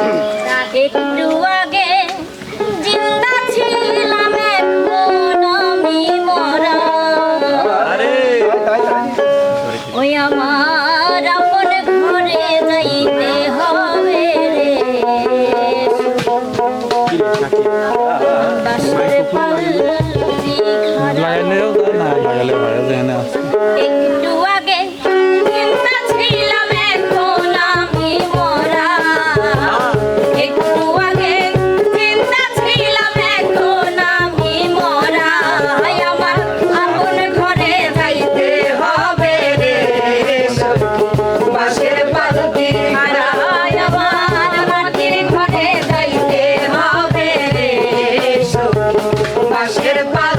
Bakit luwa? পাশের পা